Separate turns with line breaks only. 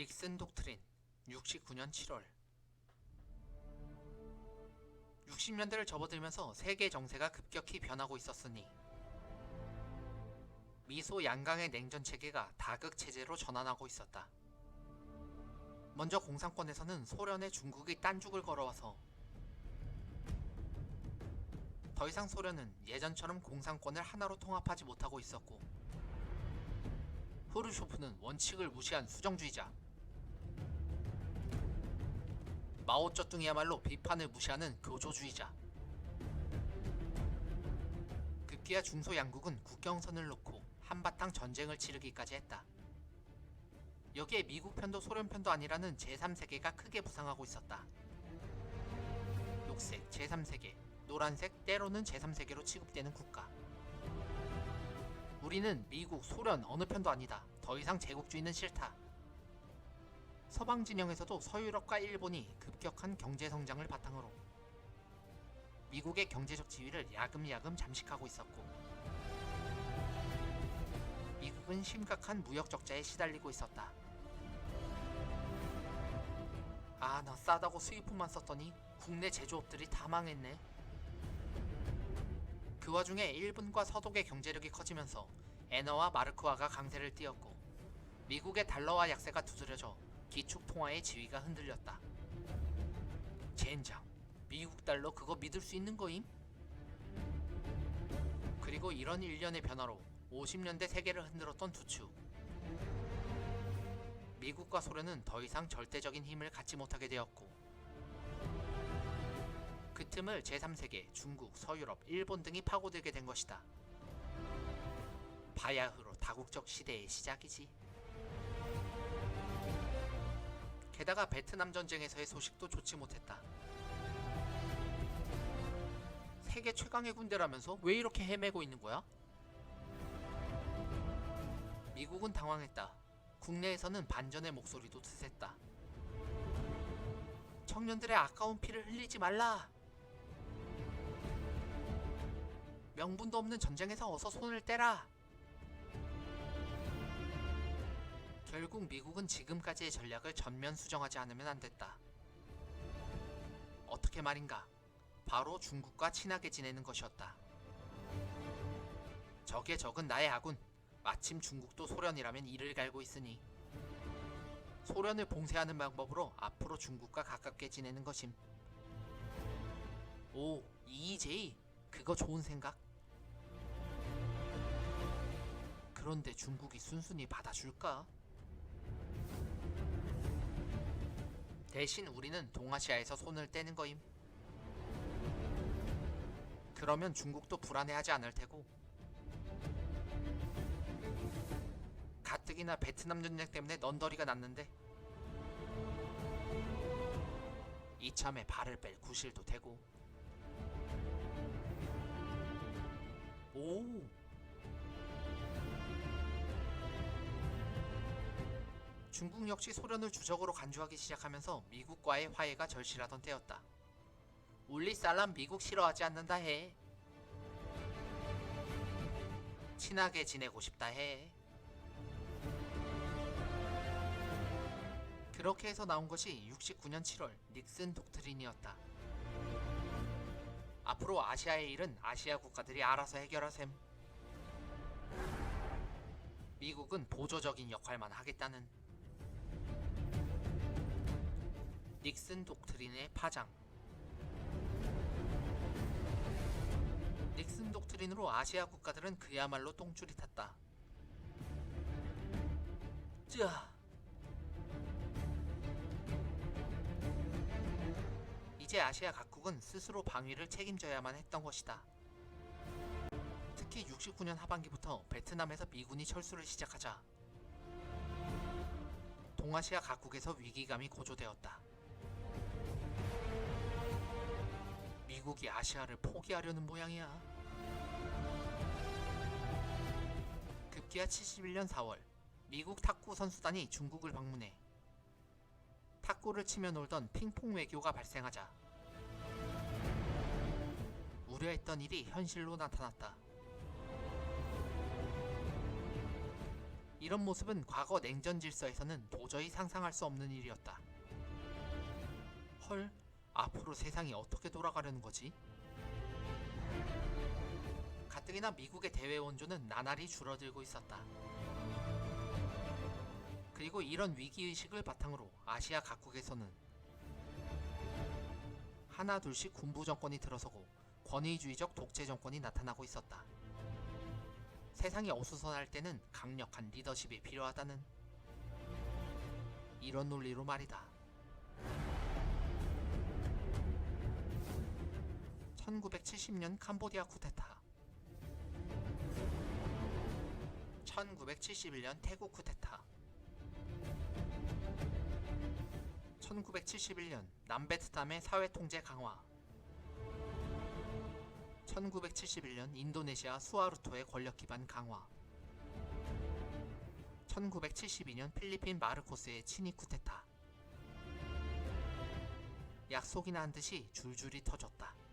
닉슨 독트린 69년 7월 60년대를 접어들면서 세계 정세가 급격히 변하고 있었으니 미소 양강의 냉전 체계가 다극 체제로 전환하고 있었다. 먼저 공산권에서는 소련에 중국이 딴죽을 걸어와서 더 이상 소련은 예전처럼 공산권을 하나로 통합하지 못하고 있었고 후르쇼프는 원칙을 무시한 수정주의자 마오쩌둥이야말로 비판을 무시하는 교조주의자 급기야 중소 양국은 국경선을 놓고 한바탕 전쟁을 치르기까지 했다. 여기에 미국 편도 소련 편도 아니라는 제3세계가 크게 부상하고 있었다. 녹색 제3세계, 노란색 때로는 제3세계로 취급되는 국가. 우리는 미국, 소련 어느 편도 아니다. 더 이상 제국주의는 싫다. 서방 진영에서도 서유럽과 일본이 급격한 경제 성장을 바탕으로 미국의 경제적 지위를 야금야금 잠식하고 있었고 미국은 심각한 무역 적자에 시달리고 있었다. 아, 나 싸다고 수입품만 썼더니 국내 제조업들이 다 망했네. 그 와중에 일본과 서독의 경제력이 커지면서 엔어와 마르크화가 강세를 띄었고 미국의 달러와 약세가 두드려져 기축 통화의 지위가 흔들렸다. 젠장, 미국 달러 그거 믿을 수 있는 거임? 그리고 이런 일련의 변화로 50년대 세계를 흔들었던 두 축. 미국과 소련은 더 이상 절대적인 힘을 갖지 못하게 되었고 그 틈을 제3세계, 중국, 서유럽, 일본 등이 파고들게 된 것이다. 바야흐로 다국적 시대의 시작이지. 게다가 베트남 전쟁에서의 소식도 좋지 못했다. 세계 최강의 군대라면서 왜 이렇게 헤매고 있는 거야? 미국은 당황했다. 국내에서는 반전의 목소리도 드셌다. 청년들의 아까운 피를 흘리지 말라. 명분도 없는 전쟁에서 어서 손을 떼라. 결국 미국은 지금까지의 전략을 전면 수정하지 않으면 안 됐다. 어떻게 말인가? 바로 중국과 친하게 지내는 것이었다. 적의 적은 나의 아군. 마침 중국도 소련이라면 이를 갈고 있으니 소련을 봉쇄하는 방법으로 앞으로 중국과 가깝게 지내는 것임. 오, EJ. 그거 좋은 생각. 그런데 중국이 순순히 받아줄까? 대신 우리는 동아시아에서 손을 떼는 거임. 그러면 중국도 불안해하지 않을 테고. 가뜩이나 베트남 전쟁 때문에 넌더리가 났는데 이참에 발을 뺄 구실도 되고. 오. 중국 역시 소련을 주적으로 간주하기 시작하면서 미국과의 화해가 절실하던 때였다. 울리 살람 미국 싫어하지 않는다 해. 친하게 지내고 싶다 해. 그렇게 해서 나온 것이 69년 7월 닉슨 독트린이었다. 앞으로 아시아의 일은 아시아 국가들이 알아서 해결하셈. 미국은 보조적인 역할만 하겠다는 닉슨 독트린의 파장. 닉슨 독트린으로 아시아 국가들은 그야말로 똥줄이 탔다. 자. 이제 아시아 각국은 스스로 방위를 책임져야만 했던 것이다. 특히 69년 하반기부터 베트남에서 미군이 철수를 시작하자 동아시아 각국에서 위기감이 고조되었다. 미국이 아시아를 포기하려는 모양이야. 급기야 71년 4월, 미국 탁구 선수단이 중국을 방문해 탁구를 치며 놀던 핑퐁 외교가 발생하자 우려했던 일이 현실로 나타났다. 이런 모습은 과거 냉전 질서에서는 도저히 상상할 수 없는 일이었다. 헐, 앞으로 세상이 어떻게 돌아가려는 거지? 가뜩이나 미국의 대외 원조는 나날이 줄어들고 있었다. 그리고 이런 위기의식을 바탕으로 아시아 각국에서는 하나 둘씩 군부 정권이 들어서고 권위주의적 독재 정권이 나타나고 있었다. 세상이 어수선할 때는 강력한 리더십이 필요하다는 이런 논리로 말이다. 1970년 캄보디아 쿠데타. 1971년 태국 쿠데타. 1971년 남베트남의 사회 통제 강화. 1971년 인도네시아 수아르토의 권력 기반 강화. 1972년 필리핀 마르코스의 친위 쿠데타. 약속이나 한 듯이 줄줄이 터졌다.